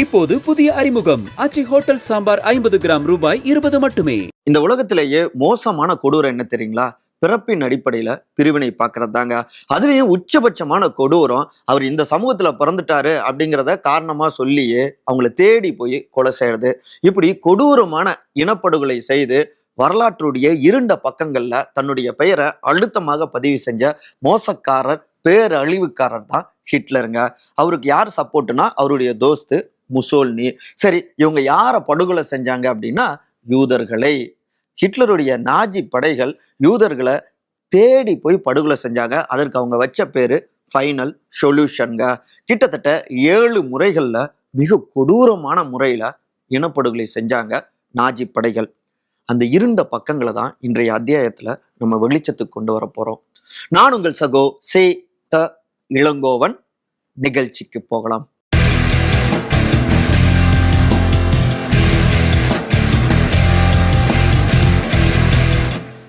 இப்போது புதிய அறிமுகம். அச்சி ஹோட்டல் சாம்பார் ஐம்பது கிராம் ரூபாய் இருபது மட்டுமே. இந்த உலகத்திலேயே மோசமான கொடூரம் என்ன தெரியுங்களா? பிறப்பின் அடிப்படையில பிரிவினை பார்க்கறது தாங்க அதுலயும் உச்சபட்சமான கொடூரம். அவர் இந்த சமூகத்துல பிறந்துட்டாரு அப்படிங்கிறத காரணமா சொல்லியே அவங்கள தேடி போய் கொலை செய்யறது. இப்படி கொடூரமான இனப்படுகொலை செய்து வரலாற்றுடைய இருண்ட பக்கங்கள்ல தன்னுடைய பெயரை அழுத்தமாக பதிவு செஞ்ச மோசக்காரர் பேரழிவுக்காரர் தான் ஹிட்லருங்க. அவருக்கு யார் சப்போர்ட்னா அவருடைய தோஸ்து முசோல்னி சரி இவங்க யாரை படுகொலை செஞ்சாங்க அப்படின்னா யூதர்களை. ஹிட்லருடைய நாஜி படைகள் யூதர்களை தேடி போய் படுகொலை செஞ்சாங்க. அதற்கு அவங்க வச்ச பேர் ஃபைனல் சொல்யூஷன்க கிட்டத்தட்ட ஏழு முறைகளில் மிக கொடூரமான முறையில் இனப்படுகொலை செஞ்சாங்க நாஜி படைகள். அந்த இருண்ட பக்கங்களை தான் இன்றைய அத்தியாயத்தில் நம்ம வெளிச்சத்துக்கு கொண்டு வர போகிறோம் நான் உங்கள் சகோ சே த இளங்கோவன். நிகழ்ச்சிக்கு போகலாம்.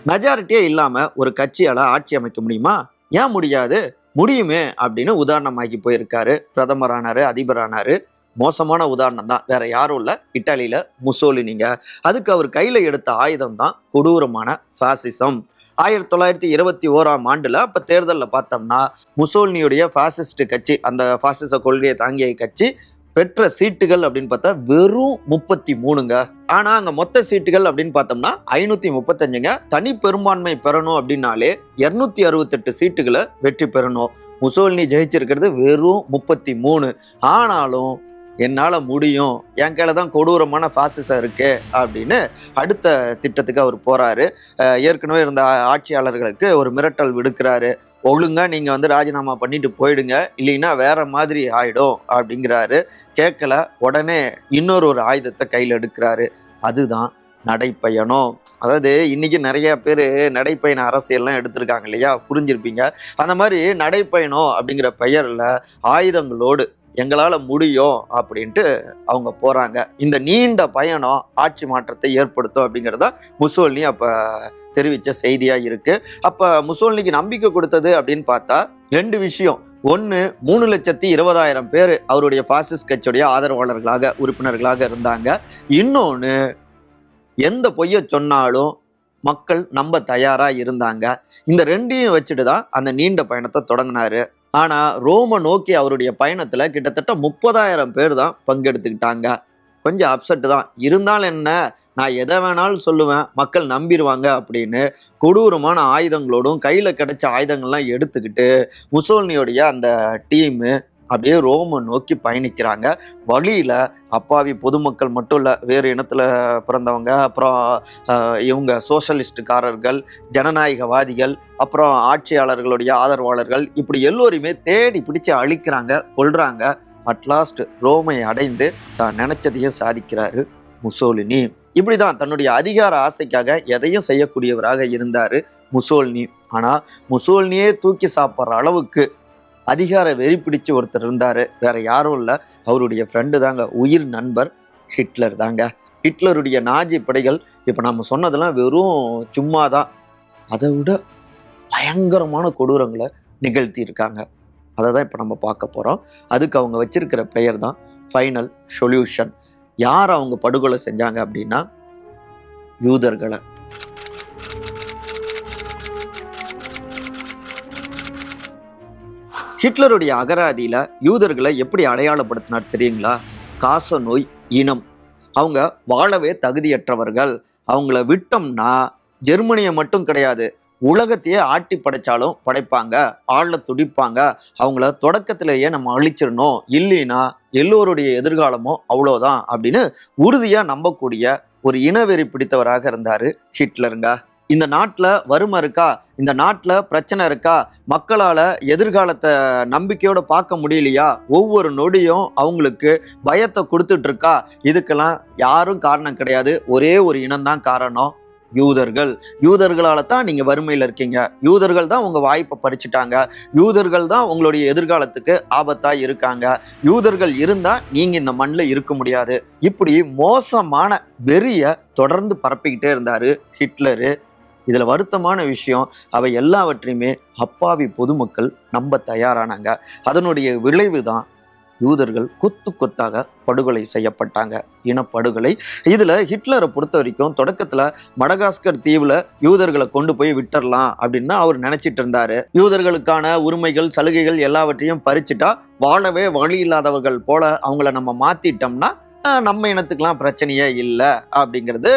மெஜாரிட்டியே இல்லாமல் ஒரு கட்சியால் ஆட்சி அமைக்க முடியுமா? ஏன் முடியாது? முடியுமே அப்படின்னு உதாரணமாகி போயிருக்காரு. பிரதமரானார் அதிபரானார். மோசமான உதாரணம் தான். வேற யாரும் இல்லை. இட்டாலியில முசோலினிங்க. அதுக்கு அவர் கையில எடுத்த ஆயுதம் தான் கொடூரமான ஃபாசிசம் ஆயிரத்தி தொள்ளாயிரத்தி இருபத்தி ஓராம் ஆண்டுல அப்ப தேர்தலில் பார்த்தோம்னா முசோலினியுடைய ஃபாசிஸ்ட் கட்சி அந்த ஃபாசிச கொள்கையை தாங்கிய கட்சி பெற்ற சீட்டுகள் அப்படின்னு பார்த்தா வெறும் முப்பத்தி மூணுங்க. ஆனா அங்க மொத்த சீட்டுகள் அப்படின்னு பார்த்தோம்னா ஐநூத்தி முப்பத்தஞ்சுங்க. தனி பெரும்பான்மை பெறணும் அப்படின்னாலே இருநூத்தி அறுபத்தெட்டு சீட்டுகளை வெற்றி பெறணும். முசோலினி ஜெயிச்சிருக்கிறது வெறும் முப்பத்தி மூணு. ஆனாலும் என்னால் முடியும். என் கையில் தான் கொடூரமான ஃபாசிசம் இருக்கு அப்படின்னு அடுத்த திட்டத்துக்கு அவர் போகிறாரு ஏற்கனவே இருந்த ஆட்சியாளர்களுக்கு ஒரு மிரட்டல் விடுக்கிறாரு. ஒழுங்காக நீங்கள் வந்து ராஜினாமா பண்ணிட்டு போயிடுங்க. இல்லைன்னா வேற மாதிரி ஆயிடும் அப்படிங்கிறாரு. கேட்கல. உடனே இன்னொரு ஒரு ஆயுதத்தை கையில் எடுக்கிறாரு. அதுதான் நடைப்பயணம். அதாவது இன்றைக்கி நிறைய பேர் நடைப்பயண அரசியல்லாம் எடுத்திருக்காங்க இல்லையா? புரிஞ்சிருப்பீங்க. அந்த மாதிரி நடைப்பயணம் அப்படிங்கிற பெயரில் ஆயுதங்களோடு எங்களால் முடியும் அப்படின்ட்டு அவங்க போகிறாங்க இந்த நீண்ட பயணம் ஆட்சி மாற்றத்தை ஏற்படுத்தும் அப்படிங்கிறத முசோலினி அப்போ தெரிவித்த செய்தியாக இருக்குது அப்போ முசோலினிக்கு நம்பிக்கை கொடுத்தது அப்படின்னு பார்த்தா ரெண்டு விஷயம். ஒன்று மூணு லட்சத்தி இருபதாயிரம் பேர் அவருடைய பாசிஸ்ட் கட்சியுடைய ஆதரவாளர்களாக உறுப்பினர்களாக இருந்தாங்க. இன்னொன்று எந்த பொய்யை சொன்னாலும் மக்கள் நம்ப தயாராக இருந்தாங்க. இந்த ரெண்டையும் வச்சுட்டு தான் அந்த நீண்ட பயணத்தை தொடங்கினாரு. ஆனால் ரோமை நோக்கி அவருடைய பயணத்தில் கிட்டத்தட்ட முப்பதாயிரம் பேர் தான் பங்கெடுத்துக்கிட்டாங்க. கொஞ்சம் அப்செட் தான். இருந்தாலும் என்ன? நான் எதை வேணாலும் சொல்லுவேன். மக்கள் நம்பிடுவாங்க அப்படின்னு கொடூரமான ஆயுதங்களோடும் கையில் கிடைச்ச ஆயுதங்கள்லாம் எடுத்துக்கிட்டு முசோல்னியோடைய அந்த டீமு அப்படியே ரோம நோக்கி பயணிக்கிறாங்க. வழியில் அப்பாவி பொதுமக்கள் மட்டும் இல்லை வேறு இனத்தில் பிறந்தவங்க அப்புறம் இவங்க சோஷலிஸ்டுக்காரர்கள் ஜனநாயகவாதிகள் அப்புறம் ஆட்சியாளர்களுடைய ஆதரவாளர்கள் இப்படி எல்லோரையுமே தேடி பிடிச்சி அழிக்கிறாங்க கொள்கிறாங்க அட்லாஸ்ட் ரோமை அடைந்து தான் நினச்சதையும் சாதிக்கிறாரு முசோலினி. இப்படி தான் தன்னுடைய அதிகார ஆசைக்காக எதையும் செய்யக்கூடியவராக இருந்தார் முசோலினி. ஆனால் முசோலினியே தூக்கி சாப்பிட்ற அளவுக்கு அதிகார வெறி பிடிச்சு ஒருத்தர் இருந்தார். வேற யாரும் இல்லை. அவருடைய ஃப்ரெண்டு தாங்க. உயிர் நண்பர் ஹிட்லர் தாங்க. ஹிட்லருடைய நாஜி படைகள் இப்போ நம்ம சொன்னதெல்லாம் வெறும் சும்மா தான் அதை விட பயங்கரமான கொடூரங்களை நிகழ்த்தி இருக்காங்க அதை தான் இப்போ நம்ம பார்க்க போகிறோம் அதுக்கு அவங்க வச்சிருக்கிற பெயர் தான் ஃபைனல் சொல்யூஷன் யார் அவங்க படுகொலை செஞ்சாங்க அப்படின்னா யூதர்களை. ஹிட்லருடைய அகராதியில் யூதர்களை எப்படி அடையாளப்படுத்தினார் தெரியுங்களா? காச நோய் இனம். அவங்க வாழவே தகுதியற்றவர்கள். அவங்கள விட்டோம்னா ஜெர்மனியை மட்டும் கிடையாது உலகத்தையே ஆட்டி படைச்சாலும் படைப்பாங்க ஆள துடிப்பாங்க. அவங்கள தொடக்கத்திலேயே நம்ம அழிச்சிடணும். இல்லைன்னா எல்லோருடைய எதிர்காலமும் அவ்வளோதான் அப்படின்னு உறுதியாக நம்பக்கூடிய ஒரு இனவெறி பிடித்தவராக இருந்தார் ஹிட்லருங்க. இந்த நாட்டில் வறுமை இருக்கா? இந்த நாட்டில் பிரச்சனை இருக்கா? மக்களால் எதிர்காலத்தை நம்பிக்கையோடு பார்க்க முடியலையா? ஒவ்வொரு நொடியும் அவங்களுக்கு பயத்தை கொடுத்துட்ருக்கா இதுக்கெல்லாம் யாரும் காரணம் கிடையாது. ஒரே ஒரு இனம்தான் காரணம் யூதர்கள். யூதர்களால் தான் நீங்கள் வறுமையில் இருக்கீங்க. யூதர்கள் தான் உங்கள் வாய்ப்பை பறிச்சுட்டாங்க. யூதர்கள் தான் உங்களுடைய எதிர்காலத்துக்கு ஆபத்தாக இருக்காங்க. யூதர்கள் இருந்தால் நீங்கள் இந்த மண்ணில் இருக்க முடியாது. இப்படி மோசமான வெறியை தொடர்ந்து பரப்பிக்கிட்டே இருந்தார் ஹிட்லரு. இதில் வருத்தமான விஷயம் அவை எல்லாவற்றையுமே அப்பாவி பொதுமக்கள் நம்ப தயாரானாங்க. அதனுடைய விளைவு தான் யூதர்கள் கொத்து கொத்தாக படுகொலை செய்யப்பட்டாங்க. இனப்படுகொலை. இதில் ஹிட்லரை பொறுத்த வரைக்கும் தொடக்கத்தில் மடகாஸ்கர் தீவில் யூதர்களை கொண்டு போய் விட்டுறலாம் அப்படின்னு அவர் நினச்சிட்டு இருந்தார். யூதர்களுக்கான உரிமைகள் சலுகைகள் எல்லாவற்றையும் பறிச்சுட்டா வாழவே வழி இல்லாதவர்கள் போல அவங்கள நம்ம மாற்றிட்டோம்னா நம்ம இனத்துக்கெல்லாம் பிரச்சனையே இல்லை அப்படிங்கிறது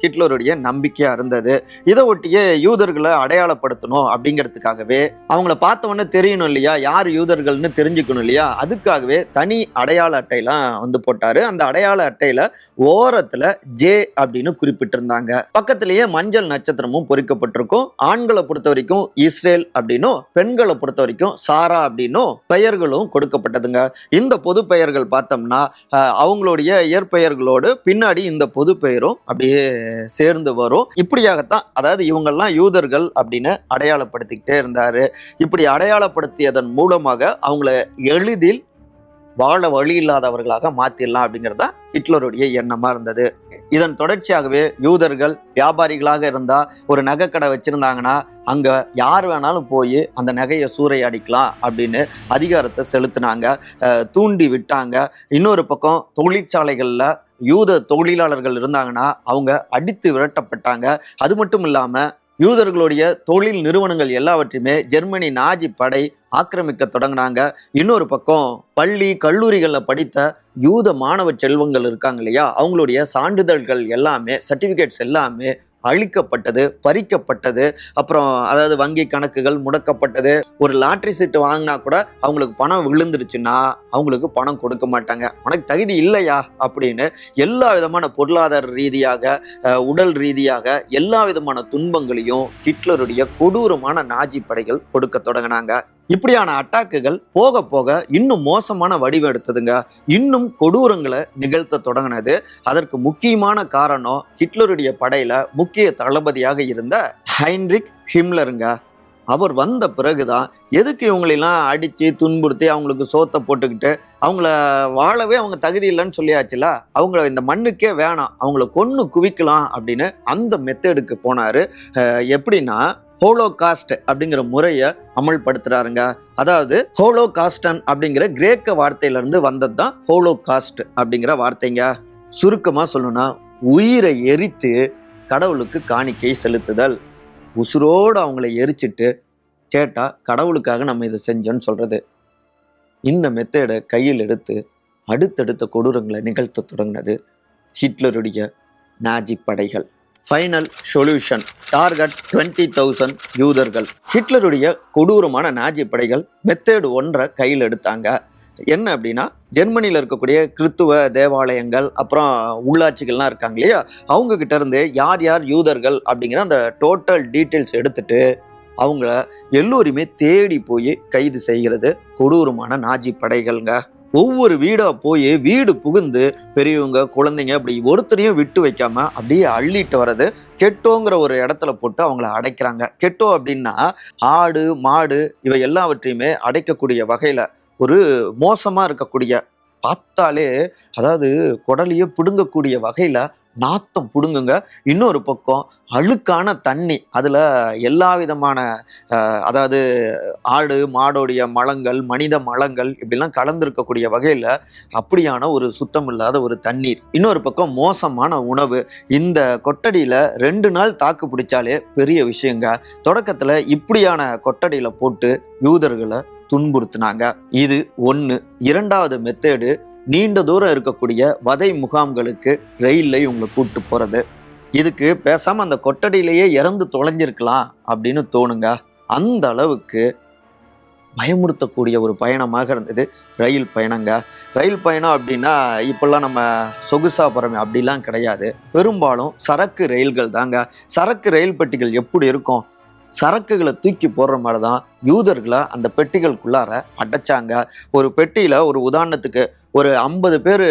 ஹிட்லருடைய நம்பிக்கையாக இருந்தது. இதை ஒட்டியே யூதர்களை அடையாளப்படுத்தணும் அப்படிங்கிறதுக்காகவே அவங்கள பார்த்தவொன்னே தெரியணும் இல்லையா? யார் யூதர்கள்னு தெரிஞ்சுக்கணும் இல்லையா? அதுக்காகவே தனி அடையாள அட்டையெல்லாம் வந்து போட்டார். அந்த அடையாள அட்டையில் ஓரத்தில் ஜே அப்படின்னு குறிப்பிட்டிருந்தாங்க. பக்கத்திலேயே மஞ்சள் நட்சத்திரமும் பொறிக்கப்பட்டிருக்கும். ஆண்களை பொறுத்த வரைக்கும் இஸ்ரேல் அப்படின்னும் பெண்களை பொறுத்த வரைக்கும் சாரா அப்படின்னும் பெயர்களும் கொடுக்கப்பட்டதுங்க. இந்த பொது பெயர்கள் பார்த்தோம்னா அவங்களுடைய அவங்களுடைய இயற்பெயர்களோடு பின்னாடி இந்த பொது பெயரும் அப்படியே சேர்ந்து வரும். இப்படியாகத்தான் அதாவது இவங்கெல்லாம் யூதர்கள் அப்படின்னு அடையாளப்படுத்திக்கிட்டே இருந்தார். இப்படி அடையாளப்படுத்தியதன் மூலமாக அவங்கள எளிதில் வாழ வழி இல்லாதவர்களாக மாற்றிடலாம் அப்படிங்கிறது தான் ஹிட்லருடைய எண்ணமாக இருந்தது. இதன் தொடர்ச்சியாகவே யூதர்கள் வியாபாரிகளாக இருந்தால் ஒரு நகைக்கடை வச்சுருந்தாங்கன்னா அங்கே யார் வேணாலும் போய் அந்த நகையை சூறையாடிக்கலாம் அப்படின்னு அதிகாரத்தை செலுத்தினாங்க. தூண்டி விட்டாங்க. இன்னொரு பக்கம் தொழிற்சாலைகளில் யூத தொழிலாளர்கள் இருந்தாங்கன்னா அவங்க அடித்து விரட்டப்பட்டாங்க. அது மட்டும் இல்லாமல் யூதர்களுடைய தொழில் நிறுவனங்கள் எல்லாவற்றையுமே ஜெர்மனி நாஜி படை ஆக்கிரமிக்க தொடங்கினாங்க. இன்னொரு பக்கம் பள்ளி கல்லூரிகளில் படித்த யூத மாணவ செல்வங்கள் இருக்காங்க இல்லையா? அவங்களுடைய சான்றிதழ்கள் எல்லாமே சர்டிஃபிகேட்ஸ் எல்லாமே அழிக்கப்பட்டது பறிக்கப்பட்டது அப்புறம் அதாவது வங்கி கணக்குகள் முடக்கப்பட்டது. ஒரு லாட்ரி சீட்டு வாங்கினா கூட அவங்களுக்கு பணம் விழுந்துருச்சுன்னா அவங்களுக்கு பணம் கொடுக்க மாட்டாங்க. உனக்கு தகுதி இல்லையா? அப்படின்னு எல்லா விதமான பொருளாதார ரீதியாக உடல் ரீதியாக எல்லா விதமான துன்பங்களையும் ஹிட்லருடைய கொடூரமான நாஜி படைகள் கொடுக்க தொடங்கினாங்க. இப்படியான அட்டாக்குகள் போக போக இன்னும் மோசமான வடிவெடுத்ததுங்க இன்னும் கொடூரங்களை நிகழ்த்த தொடங்கினது. அதற்கு முக்கியமான காரணம் ஹிட்லருடைய படையில முக்கிய தளபதியாக இருந்த ஹைன்ரிக் ஹிம்லருங்க. அவர் வந்த பிறகுதான் எதுக்கு இவங்களெல்லாம் அடித்து துன்புறுத்தி அவங்களுக்கு சோத்தை போட்டுக்கிட்டு அவங்கள வாழவே அவங்க தகுதி இல்லைன்னு சொல்லியாச்சுல? அவங்கள இந்த மண்ணுக்கே வேணாம். அவங்கள கொன்று குவிக்கலாம் அப்படின்னு அந்த மெத்தடுக்கு போனார். எப்படின்னா ஹோலோ காஸ்ட் அப்படிங்கிற முறையை அமல்படுத்துறாருங்க. அதாவது ஹோலோ காஸ்டன் அப்படிங்கிற கிரேக்க வார்த்தையிலிருந்து வந்தது தான் ஹோலோ காஸ்ட் அப்படிங்கிற வார்த்தைங்க. சுருக்கமாக சொல்லணும்னா உயிரை எரித்து கடவுளுக்கு காணிக்கை செலுத்துதல். உசுரோடு அவங்கள எரிச்சிட்டு கேட்டால் கடவுளுக்காக நம்ம இதை செஞ்சோன்னு சொல்கிறது இந்த மெத்தேடை கையில் எடுத்து அடுத்தடுத்த கொடூரங்களை நிகழ்த்த தொடங்கினது ஹிட்லருடைய நாஜி படைகள். Final solution target twenty thousand யூதர்கள். ஹிட்லருடைய கொடூரமான நாஜி படைகள் மெத்தேடு ஒன்றை கையில் எடுத்தாங்க. என்ன அப்படின்னா ஜெர்மனியில் இருக்கக்கூடிய கிறித்துவ தேவாலயங்கள் அப்புறம் உள்ளாட்சிகள்லாம் இருக்காங்க இல்லையா? அவங்க இருந்து யார் யார் யூதர்கள் அப்படிங்கிற அந்த டோட்டல் டீட்டெயில்ஸ் எடுத்துட்டு அவங்கள எல்லோருமே தேடி போய் கைது செய்கிறது கொடூரமான நாஜி படைகள்ங்க. ஒவ்வொரு வீடாக போய் வீடு புகுந்து பெரியவங்க குழந்தைங்க அப்படி ஒருத்தரையும் விட்டு வைக்காம அப்படியே அள்ளிட்டு வர்றது கெட்டோங்கிற ஒரு இடத்துல போட்டு அவங்கள அடைக்கிறாங்க. கெட்டோ அப்படின்னா ஆடு மாடு இவை எல்லாவற்றையுமே அடைக்கக்கூடிய வகையில் ஒரு மோசமாக இருக்கக்கூடிய பார்த்தாலே அதாவது குடலையே பிடுங்கக்கூடிய வகையில் நாத்தம் பிடுங்குங்க. இன்னொரு பக்கம் அழுக்கான தண்ணி. அதில் எல்லா விதமான அதாவது ஆடு மாடோடைய மலங்கள் மனித மலங்கள் இப்படிலாம் கலந்துருக்கக்கூடிய வகையில் அப்படியான ஒரு சுத்தம் இல்லாத ஒரு தண்ணீர். இன்னொரு பக்கம் மோசமான உணவு. இந்த கொட்டடியில் ரெண்டு நாள் தாக்கு பிடிச்சாலே பெரிய விஷயங்க. தொடக்கத்தில் இப்படியான கொட்டடியில் போட்டு யூதர்களை துன்புறுத்தினாங்க. இது ஒன்று இரண்டாவது மெத்தேடு நீண்ட தூரம் இருக்கக்கூடிய வதை முகாம்களுக்கு ரயில்லையும் இவங்களை கூட்டு போகிறது இதுக்கு பேசாமல் அந்த கொட்டடியிலேயே இறந்து தொலைஞ்சிருக்கலாம் அப்படின்னு தோணுங்க. அந்த அளவுக்கு பயமுறுத்தக்கூடிய ஒரு பயணமாக இருந்தது ரயில் பயணங்க. ரயில் பயணம் அப்படின்னா இப்போல்லாம் நம்ம சொகுசா போகிறோமே அப்படிலாம் கிடையாது. பெரும்பாலும் சரக்கு ரயில்கள் தாங்க. சரக்கு ரயில் பெட்டிகள் எப்படி இருக்கும்? சரக்குகளை தூக்கி போடுற மாதிரி தான் யூதர்களை அந்த பெட்டிகளுக்குள்ளார அடைச்சாங்க. ஒரு பெட்டியில் ஒரு உதாரணத்துக்கு ஒரு ஐம்பது பேர்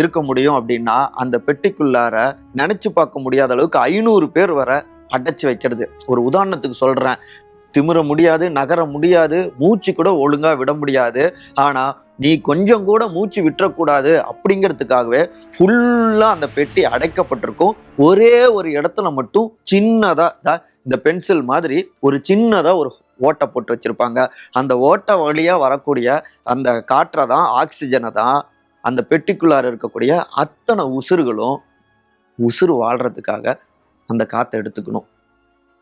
இருக்க முடியும் அப்படின்னா அந்த பெட்டிக்குள்ளார நினச்சி பார்க்க முடியாத அளவுக்கு ஐநூறு பேர் வர அடைச்சி வைக்கிறது. ஒரு உதாரணத்துக்கு சொல்கிறேன் திமிர முடியாது நகர முடியாது மூச்சு கூட ஒழுங்காக விட முடியாது. ஆனால் நீ கொஞ்சம் கூட மூச்சு விட்டுறக்கூடாது அப்படிங்கிறதுக்காகவே ஃபுல்லாக அந்த பெட்டி அடைக்கப்பட்டிருக்கும். ஒரே ஒரு இடத்துல மட்டும் சின்னதாக தா- இந்த பென்சில் மாதிரி ஒரு சின்னதாக ஒரு ஓட்டை போட்டு வச்சுருப்பாங்க. அந்த ஓட்டை வழியாக வரக்கூடிய அந்த காற்றை தான் ஆக்சிஜனை தான் அந்த பெட்டிக்குள்ளார இருக்கக்கூடிய அத்தனை உசுறுகளும் உசுறு வாழ்கிறதுக்காக அந்த காற்றை எடுத்துக்கணும்.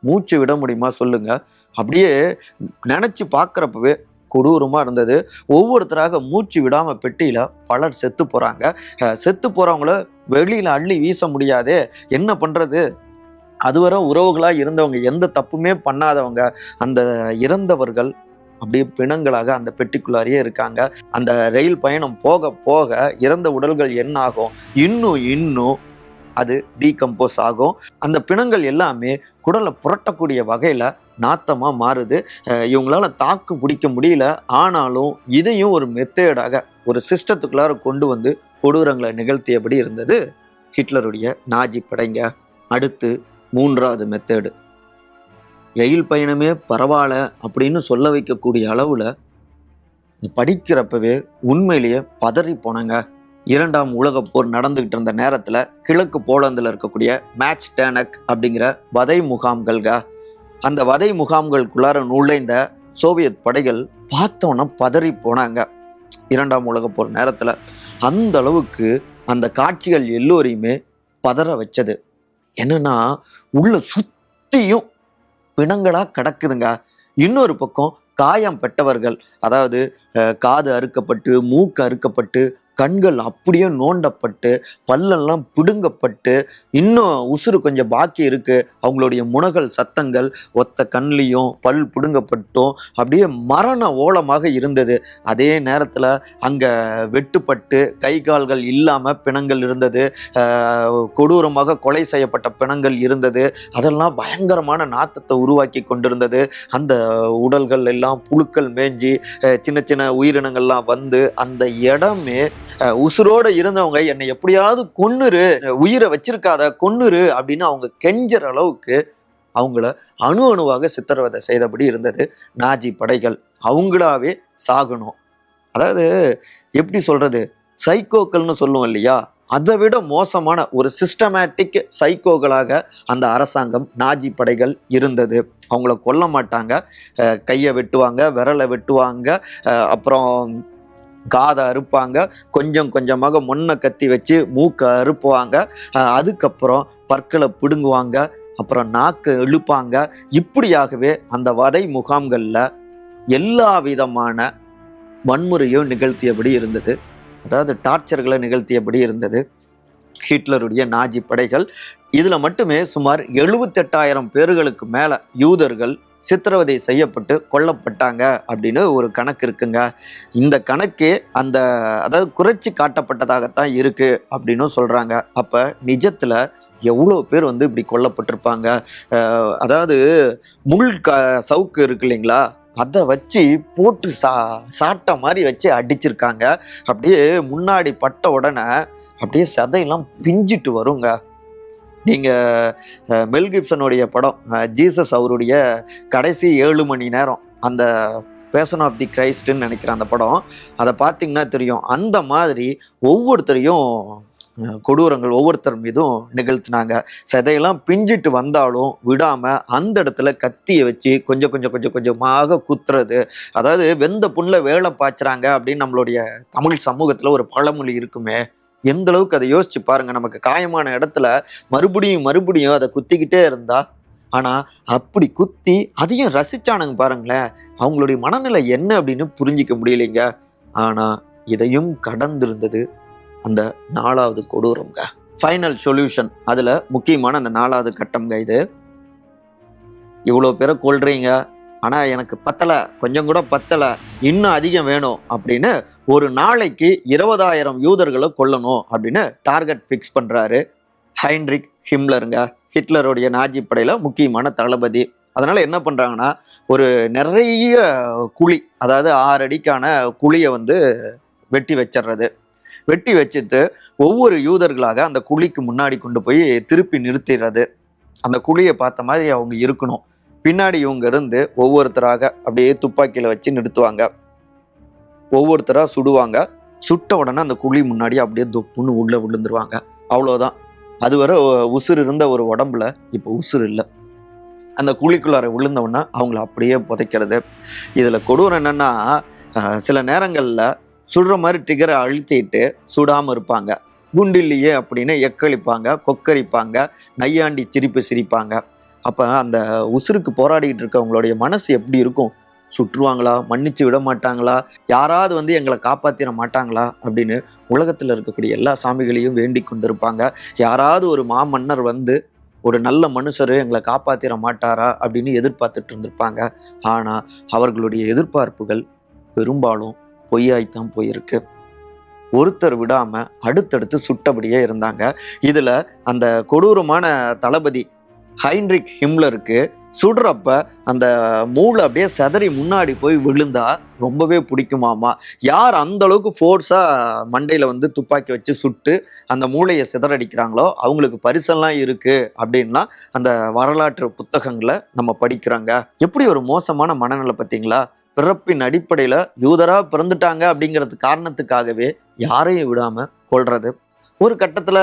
மூச்சு விட முடியுமா சொல்லுங்கள் அப்படியே நினச்சி பார்க்குறப்பவே கொடூரமா இருந்தது. ஒவ்வொருத்தராக மூச்சு விடாம பெட்டியில பலர் செத்து போறாங்க. செத்து போறவங்கள வெளியில அள்ளி வீச முடியாது. என்ன பண்றது? அதுவரை உறவுகளாக இருந்தவங்க எந்த தப்புமே பண்ணாதவங்க அந்த இறந்தவர்கள் அப்படியே பிணங்களாக அந்த பெட்டிக்குள்ளாரியே இருக்காங்க. அந்த ரயில் பயணம் போக போக இறந்த உடல்கள் என்ன ஆகும்? இன்னும் இன்னும் அது டீகம்போஸ் ஆகும். அந்த பிணங்கள் எல்லாமே குடலை புரட்டக்கூடிய வகையில் நாத்தமாக மாறுது. இவங்களால தாக்கு பிடிக்க முடியல. ஆனாலும் இதையும் ஒரு மெத்தேடாக ஒரு சிஸ்டத்துக்குள்ளார கொண்டு வந்து கொடூரங்களை நிகழ்த்தியபடி இருந்தது ஹிட்லருடைய நாஜி படைங்க. அடுத்து மூன்றாவது மெத்தேடு ரயில் பயணமே பரவாயில்ல அப்படின்னு சொல்ல வைக்கக்கூடிய அளவில் படிக்கிறப்பவே உண்மையிலேயே பதறி போனாங்க. இரண்டாம் உலக போர் நடந்துகிட்டு இருந்த நேரத்தில் கிழக்கு போலந்தில் இருக்கக்கூடிய மேட்ச் டேனக் அப்படிங்கிற வதை முகாம்கள்க அந்த வதை முகாம்களுக்குள்ளார நுழைந்த சோவியத் படைகள் பார்த்தோன்னா பதறி போனாங்க. இரண்டாம் உலக போர் நேரத்தில் அந்த அளவுக்கு அந்த காட்சிகள் எல்லோரையுமே பதற வச்சது. என்னன்னா உள்ள சுத்தியும் பிணங்களாக கிடக்குதுங்க. இன்னொரு பக்கம் காயம் பெற்றவர்கள் அதாவது காது அறுக்கப்பட்டு மூக்கு அறுக்கப்பட்டு கண்கள் அப்படியே நோண்டப்பட்டு பல்லெல்லாம் பிடுங்கப்பட்டு இன்னும் உசுறு கொஞ்சம் பாக்கி இருக்கு. அவங்களுடைய முனகல் சத்தங்கள் ஒத்த கண்லேயும் பல் பிடுங்கப்பட்டும் அப்படியே மரண ஓலமாக இருந்தது. அதே நேரத்தில் அங்கே வெட்டுப்பட்டு கை கால்கள் இல்லாமல் பிணங்கள் இருந்தது. கொடூரமாக கொலை செய்யப்பட்ட பிணங்கள் இருந்தது. அதெல்லாம் பயங்கரமான நாத்தத்தை உருவாக்கி கொண்டிருந்தது. அந்த உடல்கள் எல்லாம் புழுக்கள் மேஞ்சி சின்ன சின்ன உயிரினங்கள்லாம் வந்து அந்த இடமே உசுரோட இருந்தவங்க என்னை எப்படியாவது கொன்னுரு உயிரை வச்சிருக்காத கொன்னுரு அப்படின்னு அவங்க கெஞ்சற அளவுக்கு அவங்கள அணு அணுவாக சித்திரவதை செய்தபடி இருந்தது நாஜி படைகள். அவங்களாவே சாகணும். அதாவது எப்படி சொல்றது? சைக்கோக்கள்னு சொல்லுவோம் இல்லையா? அதை விட மோசமான ஒரு சிஸ்டமேட்டிக் சைக்கோகளாக அந்த அரசாங்கம் நாஜி படைகள் இருந்தது. அவங்கள கொல்ல மாட்டாங்க. கையை வெட்டுவாங்க விரலை வெட்டுவாங்க. அப்புறம் காதை அறுப்பாங்க. கொஞ்சம் கொஞ்சமாக முன்ன கத்தி வச்சு மூக்கை அறுப்புவாங்க அதுக்கப்புறம் பற்களை பிடுங்குவாங்க. அப்புறம் நாக்கு இழுப்பாங்க. இப்படியாகவே அந்த வதை முகாம்களில் எல்லா விதமான வன்முறையும் நிகழ்த்தியபடி இருந்தது. அதாவது டார்ச்சர்களை நிகழ்த்தியபடி இருந்தது. ஹிட்லருடைய நாஜி படைகள். இதில் மட்டுமே சுமார் எழுபத்தெட்டாயிரம் பேர்களுக்கு மேலே யூதர்கள் சித்திரவதை செய்யப்பட்டு கொல்லப்பட்டாங்க அப்படின்னு ஒரு கணக்கு இருக்குங்க. இந்த கணக்கு அந்த அதாவது குறைச்சி காட்டப்பட்டதாகத்தான் இருக்கு அப்படின்னு சொல்றாங்க. அப்ப நிஜத்துல எவ்வளோ பேர் வந்து இப்படி கொல்லப்பட்டிருப்பாங்க? அதாவது முள் க சவுக்கு இருக்கு இல்லைங்களா? அதை வச்சு போட்டு சா சாட்டை மாதிரி வச்சு அடிச்சிருக்காங்க. அப்படியே முன்னாடி பட்ட உடனே அப்படியே சதையெல்லாம் பிஞ்சிட்டு வருங்க. நீங்கள் மெல் கிப்சனுடைய படம் ஜீசஸ் அவருடைய கடைசி ஏழு மணி நேரம் அந்த பேசன் ஆஃப் தி கிரைஸ்ட்னு நினைக்கிறேன் அந்த படம் அதை பார்த்தீங்கன்னா தெரியும். அந்த மாதிரி ஒவ்வொருத்தரையும் கொடூரங்கள் ஒவ்வொருத்தர் மீதும் நிகழ்த்தினாங்க. சதையெல்லாம் பிஞ்சிட்டு வந்தாலும் விடாமல் அந்த இடத்துல கத்தியை வச்சு கொஞ்சம் கொஞ்சம் கொஞ்சம் கொஞ்சமாக குத்துறது. அதாவது வெந்த புண்ணில் வேலை பாய்ச்சுறாங்க அப்படின்னு நம்மளுடைய தமிழ் சமூகத்தில் ஒரு பழமொழி இருக்குமே. எந்த அளவுக்கு அதை யோசிச்சு பாருங்க. நமக்கு காயமான இடத்துல மறுபடியும் மறுபடியும் அதை குத்திக்கிட்டே இருந்தா ஆனா அப்படி குத்தி அதையும் ரசிச்சானுங்க பாருங்களேன். அவங்களுடைய மனநிலை என்ன அப்படின்னு புரிஞ்சிக்க முடியலைங்க. ஆனா இதையும் கடந்திருந்தது அந்த நாலாவது கொடூரம்ங்க. ஃபைனல் சொல்யூஷன் அதுல முக்கியமான அந்த நாலாவது கட்டம்ங்க இது. இவ்வளோ பேரை கொள்றீங்க ஆனால் எனக்கு பத்தலை. கொஞ்சம் கூட பத்தலை. இன்னும் அதிகம் வேணும் அப்படின்னு ஒரு நாளைக்கு இருபதாயிரம் யூதர்களை கொல்லணும் அப்படின்னு டார்கெட் ஃபிக்ஸ் பண்ணுறாரு ஹைன்ரிக் ஹிம்லருங்க. ஹிட்லருடைய நாஜி படையில் முக்கியமான தளபதி. அதனால் என்ன பண்ணுறாங்கன்னா ஒரு நிறைய குழி அதாவது ஆறு அடிக்கான குழியை வந்து வெட்டி வச்சிடுறது வெட்டி வச்சுட்டு ஒவ்வொரு யூதர்களாக அந்த குழிக்கு முன்னாடி கொண்டு போய் திருப்பி நிறுத்திடுறது அந்த குழியை பார்த்த மாதிரி அவங்க இருக்கணும். பின்னாடி இவங்க இருந்து ஒவ்வொருத்தராக அப்படியே துப்பாக்கியில் வச்சு நிறுத்துவாங்க. ஒவ்வொருத்தராக சுடுவாங்க. சுட்ட உடனே அந்த குழி முன்னாடி அப்படியே தொப்புன்னு உள்ளே விழுந்துருவாங்க. அவ்வளோதான் அதுவரை உசுறு உசுர் இருந்த ஒரு உடம்புல இப்போ உசுர் இல்லை. அந்த குழிக்குள்ளார விழுந்தவுடனே அவங்கள அப்படியே புதைக்கிறது. இதில் கொடூரம் என்னன்னா சில நேரங்களில் சுடுற மாதிரி டிகரை அழுத்திட்டு சுடாமல் இருப்பாங்க. குண்டில்லையே அப்படின்னு எக்களிப்பாங்க கொக்கரிப்பாங்க நையாண்டி சிரிப்பு சிரிப்பாங்க. அப்போ அந்த உசுருக்கு போராடிக்கிட்டு இருக்கவங்களுடைய மனசு எப்படி இருக்கும்? சுற்றுவாங்களா? மன்னிச்சு விட மாட்டாங்களா? யாராவது வந்து எங்களை காப்பாற்றிட மாட்டாங்களா? அப்படின்னு உலகத்தில் இருக்கக்கூடிய எல்லா சாமிகளையும் வேண்டி கொண்டிருப்பாங்க. யாராவது ஒரு மாமன்னர் வந்து ஒரு நல்ல மனுஷர் எங்களை காப்பாற்றிட மாட்டாரா? அப்படின்னு எதிர்பார்த்துட்டு இருந்திருப்பாங்க. ஆனால் அவர்களுடைய எதிர்பார்ப்புகள் பெரும்பாலும் பொய்யாய்த்தான் போயிருக்கு. ஒருத்தர் விடாமல் அடுத்தடுத்து சுட்டபடியே இருந்தாங்க. இதில் அந்த கொடூரமான தளபதி ஹைன்ரிக் ஹிம்லருக்கு சுடுறப்ப அந்த மூளை அப்படியே செதறி முன்னாடி போய் விழுந்தா ரொம்பவே பிடிக்குமாமா. யார் அந்த அளவுக்கு ஃபோர்ஸாக மண்டையில் வந்து துப்பாக்கி வச்சு சுட்டு அந்த மூளையை சிதறடிக்கிறாங்களோ அவங்களுக்கு பரிசெல்லாம் இருக்குது அப்படின்லாம் அந்த வரலாற்று புத்தகங்களை நம்ம படிக்கிறாங்க. எப்படி ஒரு மோசமான மனநிலை பார்த்தீங்களா? பிறப்பின் அடிப்படையில் யூதராக பிறந்துட்டாங்க அப்படிங்கிறது காரணத்துக்காகவே யாரையும் விடாமல் கொள்வது ஒரு கட்டத்தில்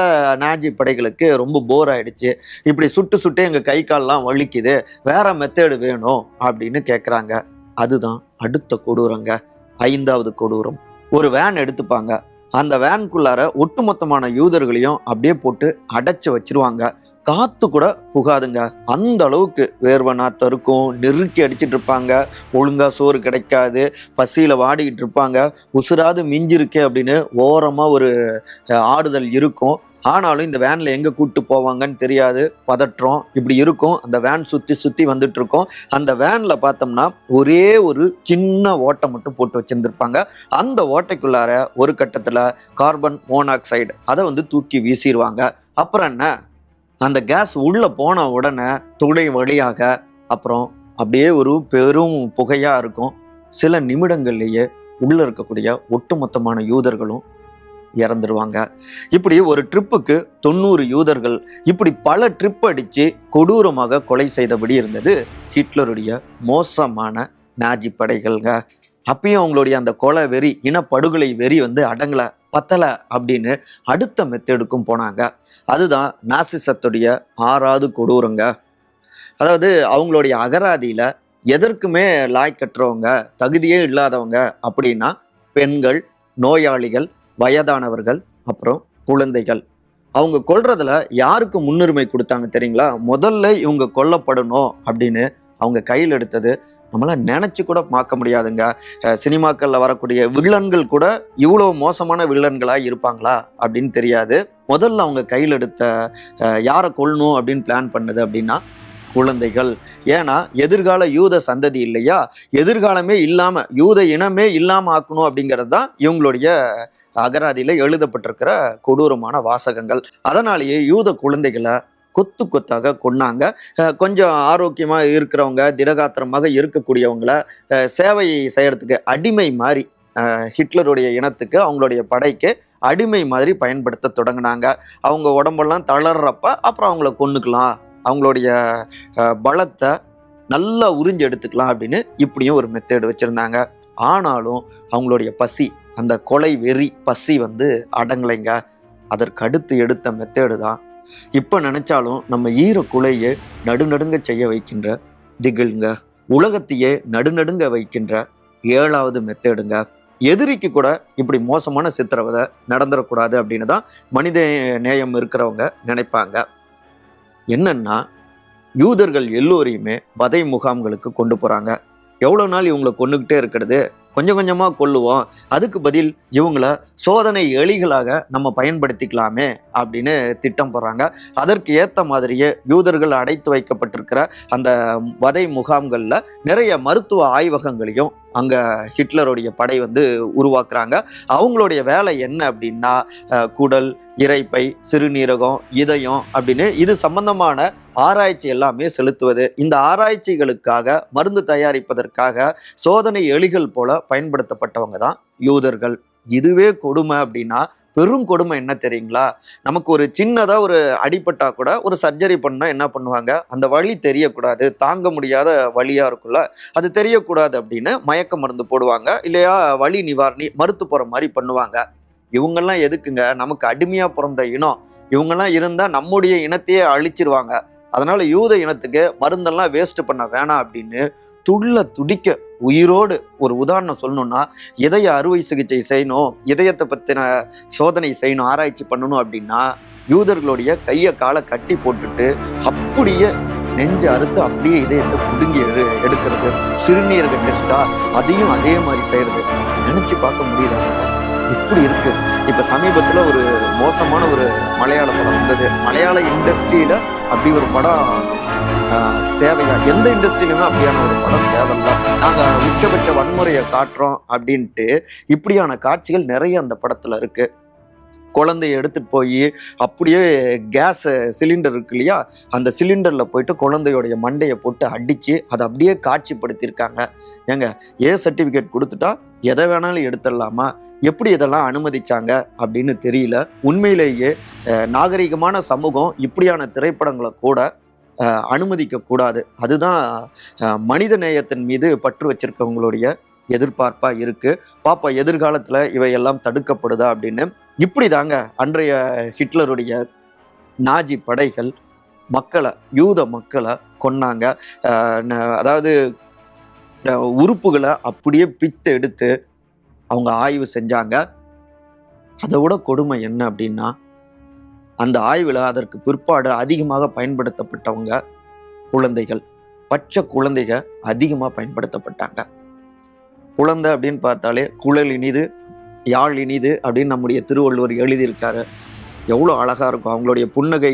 நாஜி படைகளுக்கு ரொம்ப போர் ஆயிடுச்சு. இப்படி சுட்டு சுட்டு எங்கள் கை கால்லாம் வலிக்குது. வேற மெத்தேடு வேணும் அப்படின்னு கேட்குறாங்க அதுதான் அடுத்த கொடூரங்க. ஐந்தாவது கொடூரம். ஒரு வேன் எடுத்துப்பாங்க. அந்த வேனுக்குள்ளார ஒட்டுமொத்தமான யூதர்களையும் அப்படியே போட்டு அடைச்சி வச்சிருவாங்க. காத்து கூட புகாதுங்க. அந்த அளவுக்கு வேர்வை நாத்தம் இருக்கும் நெருக்கி அடிச்சிட்டு இருப்பாங்க. ஒழுங்கா சோறு கிடைக்காது. பசியில வாடிக்கிட்டு இருப்பாங்க. உசுராது மிஞ்சிருக்கே அப்படின்னு ஓரமா ஒரு ஆடுதல் இருக்கும். ஆனாலும் இந்த வேன்ல எங்க கூப்பிட்டு போவாங்கன்னு தெரியாது. பதற்றம். இப்படி இருக்கும். அந்த வேன் சுத்தி சுத்தி வந்துட்டு இருக்கோம் அந்த வேன்ல பார்த்தோம்னா ஒரே ஒரு சின்ன ஓட்டை மட்டும் போட்டு வச்சுருந்துருப்பாங்க. அந்த ஓட்டைக்குள்ளார ஒரு கட்டத்துல கார்பன் மோனாக்சைடு அதை வந்து தூக்கி வீசிடுவாங்க அப்புறம் என்ன? அந்த கேஸ் உள்ளே போன உடனே துளை வழியாக அப்புறம் அப்படியே ஒரு பெரும் புகையாக இருக்கும். சில நிமிடங்கள்லேயே உள்ளே இருக்கக்கூடிய ஒட்டுமொத்தமான யூதர்களும் இறந்துருவாங்க. இப்படி ஒரு ட்ரிப்புக்கு தொண்ணூறு யூதர்கள் இப்படி பல ட்ரிப் அடித்து கொடூரமாக கொலை செய்தபடி இருந்தது ஹிட்லருடைய மோசமான நாஜி படைகள்ங்க. அப்பயும் அவங்களுடைய அந்த கொலை வெறி இனப்படுகொலை வெறி வந்து அடங்கல. பத்தல அப்படின்னு அடுத்த மெத்தடுக்கும் போனாங்க. அதுதான் நாசிசத்துடைய ஆறாவது கொடூரங்க. அதாவது அவங்களுடைய அகராதியில் எதற்குமே லாய் கட்டுறவங்க தகுதியே இல்லாதவங்க அப்படின்னா பெண்கள் நோயாளிகள் வயதானவர்கள் அப்புறம் குழந்தைகள். அவங்க கொல்றதுல யாருக்கு முன்னுரிமை கொடுத்தாங்க தெரியுங்களா? முதல்ல இவங்க கொல்லப்படணும் அப்படின்னு அவங்க கையில் எடுத்தது நம்மளால் நினச்சி கூட பார்க்க முடியாதுங்க. சினிமாக்களில் வரக்கூடிய வில்லன்கள் கூட இவ்வளோ மோசமான வில்லன்களாக இருப்பாங்களா அப்படின்னு தெரியாது. முதல்ல அவங்க கையில் எடுத்த யாரை கொல்லணும் அப்படின்னு பிளான் பண்ணுது அப்படின்னா குழந்தைகள். ஏன்னா எதிர்கால யூத சந்ததி இல்லையா? எதிர்காலமே இல்லாமல் யூத இனமே இல்லாமல் ஆக்கணும் அப்படிங்கிறது தான் இவங்களுடைய அகராதியில் எழுதப்பட்டிருக்கிற கொடூரமான வாசகங்கள். அதனாலேயே யூத குழந்தைகளை கொத்து கொத்தாக கொன்னாங்க. கொஞ்சம் ஆரோக்கியமாக இருக்கிறவங்க திடகாத்திரமாக இருக்கக்கூடியவங்கள சேவை செய்யறதுக்கு அடிமை மாதிரி ஹிட்லருடைய இனத்துக்கு அவங்களுடைய படைக்கு அடிமை மாதிரி பயன்படுத்த தொடங்கினாங்க. அவங்க உடம்பெல்லாம் தளர்றப்ப அப்புறம் அவங்கள கொன்னுக்கலாம். அவங்களுடைய பலத்தை நல்லா உறிஞ்சு எடுத்துக்கலாம் அப்படின்னு இப்படியும் ஒரு மெத்தேடு வச்சுருந்தாங்க. ஆனாலும் அவங்களுடைய பசி அந்த கொலை வெறி பசி வந்து அடங்கலைங்க. அதற்கு அடுத்து எடுத்த மெத்தேடு தான் இப்போ நினச்சாலும் நம்ம ஈர குலையை நடுநடுங்க செய்ய வைக்கின்ற திகில்ங்க உலகத்தையே நடுநடுங்க வைக்கின்ற ஏழாவது மெத்தேடுங்க எதிரிக்கு கூட இப்படி மோசமான சித்திரவதை நடந்துடக்கூடாது அப்படின்னு தான் மனித நேயம் இருக்கிறவங்க நினைப்பாங்க. என்னன்னா யூதர்கள் எல்லோரையுமே வதை முகாம்களுக்கு கொண்டு போகிறாங்க எவ்வளோ நாள் இவங்களை கொண்டுகிட்டே இருக்கிறது? கொஞ்சம் கொஞ்சமாக கொள்ளுவோம் அதுக்கு பதில் இவங்கள சோதனை எலிகளாக நம்ம பயன்படுத்திக்கலாமே அப்படின்னு திட்டம் போடுறாங்க. அதற்கு ஏற்ற மாதிரியே யூதர்கள் அடைத்து வைக்கப்பட்டிருக்கிற அந்த வதை முகாம்களில் நிறைய மருத்துவ ஆய்வகங்களையும் அங்கே ஹிட்லருடைய படை வந்து உருவாக்குறாங்க. அவங்களுடைய வேலை என்ன அப்படின்னா குடல் இறைப்பை சிறுநீரகம் இதயம் அப்படின்னு இது சம்பந்தமான ஆராய்ச்சி எல்லாமே செலுத்துவது. இந்த ஆராய்ச்சிகளுக்காக மருந்து தயாரிப்பதற்காக சோதனை எலிகள் போல பயன்படுத்தப்பட்டவங்க தான் யூதர்கள். இதுவே கொடுமை அப்படின்னா பெரும் கொடுமை என்ன தெரியுங்களா? நமக்கு ஒரு சின்னதாக ஒரு அடிபட்டா கூட ஒரு சர்ஜரி பண்ணால் என்ன பண்ணுவாங்க? அந்த வழி தெரியக்கூடாது. தாங்க முடியாத வழியாக இருக்கும்ல. அது தெரியக்கூடாது அப்படின்னு மயக்க மருந்து போடுவாங்க. இல்லையா வழி நிவாரணி மறுத்து போகிற மாதிரி பண்ணுவாங்க. இவங்கெல்லாம் எதுக்குங்க? நமக்கு அடிமையாக பிறந்த இனம். இவங்கெல்லாம் இருந்தால் நம்முடைய இனத்தையே அழிச்சிருவாங்க. அதனால யூத இனத்துக்கு மருந்தெல்லாம் வேஸ்ட் பண்ண வேணாம் அப்படின்னு துள்ள துடிக்க உயிரோடு ஒரு உதாரணம் சொல்லணும்னா இதய அறுவை சிகிச்சை செய்யணும் இதயத்தை பற்றின சோதனை செய்யணும் ஆராய்ச்சி பண்ணணும் அப்படின்னா யூதர்களுடைய கையை காலை கட்டி போட்டுட்டு அப்படியே நெஞ்சு அறுத்து அப்படியே இதயத்தை புடுங்கி எடு எடுக்கிறது. சிறுநீரக டெஸ்டா அதையும் அதே மாதிரி செய்யறது. நினைச்சு பார்க்க முடியுதாங்க இப்படி இருக்கு. இப்ப சமீபத்துல ஒரு மோசமான ஒரு மலையாள படம் வந்தது. மலையாள இண்டஸ்ட்ரியில அப்படி ஒரு படம் தேவையா? எந்த இண்டஸ்ட்ரியிலுமே அப்படியான ஒரு படம் தேவையில்ல. நாங்கள் உச்சபட்ச வன்முறையை காட்டுறோம் அப்படின்ட்டு இப்படியான காட்சிகள் நிறைய அந்த படத்தில் இருக்கு. குழந்தைய எடுத்துட்டு போய் அப்படியே கேஸ் சிலிண்டர் இருக்கு இல்லையா? அந்த சிலிண்டரில் போயிட்டு குழந்தையோடைய மண்டையை போட்டு அடித்து அதை அப்படியே காட்சிப்படுத்தியிருக்காங்க. ஏங்க ஏ சர்டிஃபிகேட் கொடுத்துட்டா எதை வேணாலும் எடுத்துடலாமா? எப்படி இதெல்லாம் அனுமதிச்சாங்க அப்படின்னு தெரியல. உண்மையிலேயே நாகரிகமான சமூகம் இப்படியான திரைப்படங்களை கூட அனுமதிக்கக்கூடாது. அனுமதிக்க கூடாது அதுதான் மனித நேயத்தின் மீது பற்று வச்சிருக்கவங்களுடைய எதிர்பார்ப்பா இருக்கு. பாப்பா எதிர்காலத்துல இவையெல்லாம் தடுக்கப்படுதா அப்படின்னு. இப்படி தாங்க அன்றைய ஹிட்லருடைய நாஜி படைகள் மக்களை யூத மக்களை கொன்னாங்க. ந- அதாவது உறுப்புகளை அப்படியே பித்து எடுத்து அவங்க ஆய்வு செஞ்சாங்க. அதை விட கொடுமை என்ன அப்படின்னா அந்த ஆய்வில் அதற்கு பிற்பாடு அதிகமாக பயன்படுத்தப்பட்டவங்க குழந்தைகள். பச்சை குழந்தைக அதிகமாக பயன்படுத்தப்பட்டாங்க. குழந்தை அப்படின்னு பார்த்தாலே குழல் இனிது யாழ் இனிது அப்படின்னு நம்முடைய திருவள்ளுவர் எழுதியிருக்காரு. எவ்வளோ அழகாக இருக்கும். அவங்களுடைய புன்னகை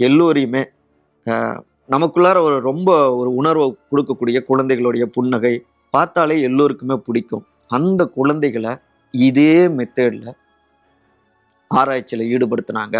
எல்லோரையுமே நமக்குள்ளார ஒரு ரொம்ப ஒரு உணர்வை கொடுக்கக்கூடிய குழந்தைகளுடைய புன்னகை பார்த்தாலே எல்லோருக்குமே பிடிக்கும். அந்த குழந்தைகளை இதே மெத்தேடில் ஆராய்ச்சியில் ஈடுபடுத்தினாங்க.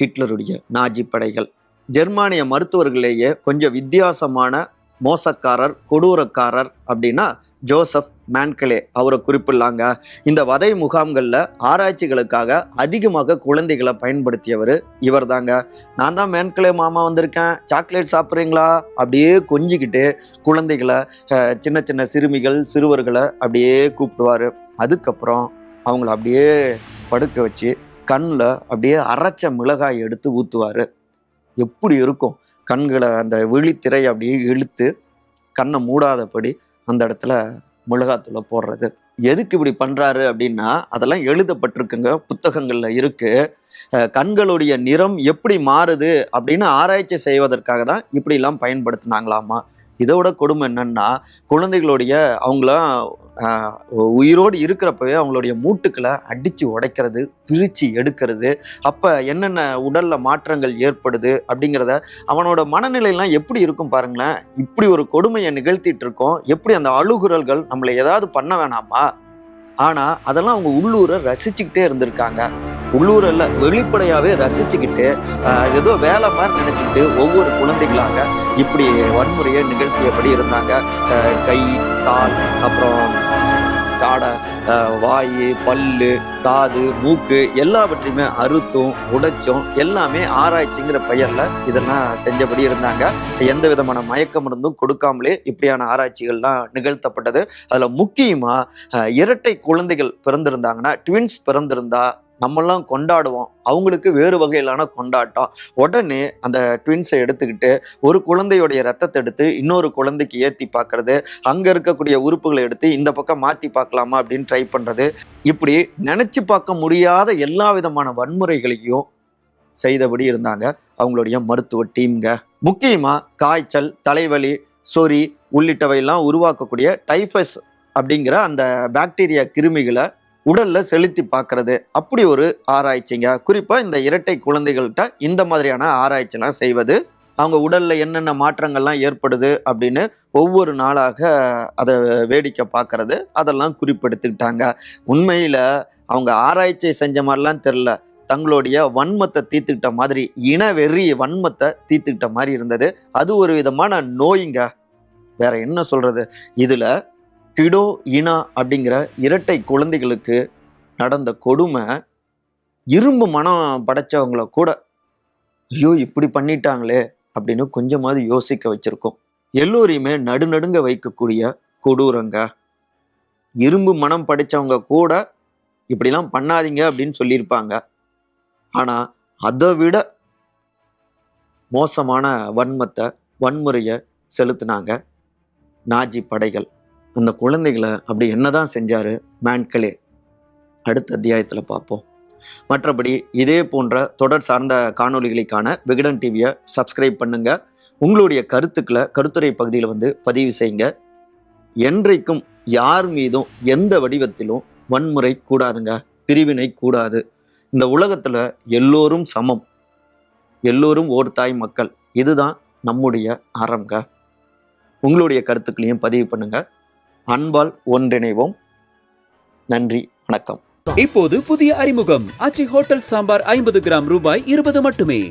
ஹிட்லருடைய நாஜி படைகள். ஜெர்மானிய மருத்துவர்களேயே கொஞ்சம் வித்தியாசமான மோசக்காரர் கொடூரக்காரர் அப்படின்னா ஜோசப் மேன்கலே. அவரை குறிப்பிடலாங்க. இந்த வதை முகாம்களில் ஆராய்ச்சிகளுக்காக அதிகமாக குழந்தைகளை பயன்படுத்தியவர் இவர் தாங்க நான் தான் மேன்கலே மாமா வந்திருக்கேன். சாக்லேட் சாப்பிட்றீங்களா? அப்படியே கொஞ்சிக்கிட்டு குழந்தைகளை சின்ன சின்ன சிறுமிகள் சிறுவர்களை அப்படியே கூப்பிடுவார். அதுக்கப்புறம் அவங்கள அப்படியே படுக்க வச்சு கண்ணில் அப்படியே அரைச்ச மிளகாய் எடுத்து ஊற்றுவார் எப்படி இருக்கும்? கண்களை அந்த விழித்திரை அப்படியே இழுத்து கண்ணை மூடாதபடி அந்த இடத்துல மிளகாத்தூளை போடுறது. எதுக்கு இப்படி பண்ணுறாரு அப்படின்னா அதெல்லாம் எழுதப்பட்டிருக்குங்க புத்தகங்களில் இருக்குது கண்களுடைய நிறம் எப்படி மாறுது அப்படின்னு ஆராய்ச்சி செய்வதற்காக தான் இப்படிலாம் பயன்படுத்தினாங்களாமா? இதோட கொடுமை என்னன்னா குழந்தைகளுடைய அவங்களாம் உயிரோடு இருக்கிறப்பவே அவங்களுடைய மூட்டுக்களை அடித்து உடைக்கிறது பிரித்து எடுக்கிறது அப்போ என்னென்ன உடலில் மாற்றங்கள் ஏற்படுது அப்படிங்கிறத அவனோட மனநிலையெல்லாம் எப்படி இருக்கும் பாருங்களேன். இப்படி ஒரு கொடுமையை நிகழ்த்திட்டு இருக்கோம். எப்படி அந்த அழுகுரல்கள் நம்மளை ஏதாவது பண்ண வேணாமா? ஆனால் அதெல்லாம் அவங்க உள்ளூரை ரசிச்சுக்கிட்டே இருந்திருக்காங்க. உள்ளூரில் வெளிப்படையாகவே ரசிச்சுக்கிட்டு ஏதோ வேலை மாதிரி நினச்சிக்கிட்டு ஒவ்வொரு குழந்தைகளாக இப்படி வன்முறையை நிகழ்த்தியபடி இருந்தாங்க. கை கால் அப்புறம் தாடை வாய் பல்லு காது மூக்கு எல்லாவற்றையுமே அறுத்தும் உடைச்சும் எல்லாமே ஆராய்ச்சிங்கிற பெயரில் இதெல்லாம் செஞ்சபடி இருந்தாங்க. எந்த விதமான மயக்க மருந்தும் கொடுக்காமலே இப்படியான ஆராய்ச்சிகள்லாம் நிகழ்த்தப்பட்டது. அதில் முக்கியமாக இரட்டை குழந்தைகள் பிறந்திருந்தாங்கன்னா ட்வின்ஸ் பிறந்திருந்தா நம்மெல்லாம் கொண்டாடுவோம். அவங்களுக்கு வேறு வகையிலான கொண்டாட்டம். உடனே அந்த ட்வின்ஸை எடுத்துக்கிட்டு ஒரு குழந்தையுடைய ரத்தத்தை எடுத்து இன்னொரு குழந்தைக்கு ஏற்றி பார்க்கறது அங்கே இருக்கக்கூடிய உறுப்புகளை எடுத்து இந்த பக்கம் மாற்றி பார்க்கலாமா அப்படின்னு ட்ரை பண்ணுறது இப்படி நினச்சி பார்க்க முடியாத எல்லா விதமான வன்முறைகளையும் செய்தபடி இருந்தாங்க. அவங்களுடைய மருத்துவ டீம்ங்க. முக்கியமாக காய்ச்சல் தலைவலி சொறி உள்ளிட்டவையெல்லாம் உருவாக்கக்கூடிய டைஃபஸ் அப்படிங்கிற அந்த பாக்டீரியா கிருமிகளை உடல்ல செலுத்தி பார்க்கறது அப்படி ஒரு ஆராய்ச்சிங்க. குறிப்பா இந்த இரட்டை குழந்தைகள்கிட்ட இந்த மாதிரியான ஆராய்ச்சிலாம் செய்வது. அவங்க உடல்ல என்னென்ன மாற்றங்கள்லாம் ஏற்படுது அப்படின்னு ஒவ்வொரு நாளாக அதை வேடிக்கை பார்க்கறது அதெல்லாம் குறிப்பெடுத்துக்கிட்டாங்க. உண்மையில அவங்க ஆராய்ச்சி செஞ்ச மாதிரிலாம் தெரில தங்களுடைய வன்மத்தை தீர்த்துக்கிட்ட மாதிரி இனவெறி வன்மத்தை தீர்த்துக்கிட்ட மாதிரி இருந்தது. அது ஒரு விதமான நோய்ங்க. வேற என்ன சொல்றது? இதுல டிடோ இனா அப்படிங்கிற இரட்டை குழந்தைகளுக்கு நடந்த கொடுமை இரும்பு மனம் படைச்சவங்கள கூட ஐயோ இப்படி பண்ணிட்டாங்களே அப்படின்னு கொஞ்சமாவது யோசிக்க வச்சிருக்கோம். எல்லோரையுமே நடுநடுங்க வைக்கக்கூடிய கொடூரங்க. இரும்பு மனம் படைச்சவங்க கூட இப்படிலாம் பண்ணாதீங்க அப்படின்னு சொல்லியிருப்பாங்க. ஆனால் அதை விட மோசமான வன்மத்தை வன்முறையை செலுத்தினாங்க நாஜி படைகள். அந்த குழந்தைகளை அப்படி என்னதான் செஞ்சார் மேன்களே? அடுத்த அத்தியாயத்தில் பார்ப்போம். மற்றபடி இதே போன்ற தொடர் சார்ந்த காணொளிகளுக்கான விகடன் டிவியை சப்ஸ்கிரைப் பண்ணுங்க. உங்களுடைய கருத்துக்களை கருத்துரை பகுதியில் வந்து பதிவு செய்யுங்க. என்றைக்கும் யார் மீதும் எந்த வடிவத்திலும் வன்முறை கூடாதுங்க. பிரிவினை கூடாது. இந்த உலகத்தில் எல்லோரும் சமம். எல்லோரும் ஓர் தாய் மக்கள். இதுதான் நம்முடைய அறம்ங்க. உங்களுடைய கருத்துக்களையும் பதிவு பண்ணுங்கள் அன்பால் ஒன்றிணைவோம். நன்றி வணக்கம். இப்போது புதிய அறிமுகம். அச்சி ஹோட்டல் சாம்பார் ஐம்பது கிராம் ரூபாய் இருபது மட்டுமே.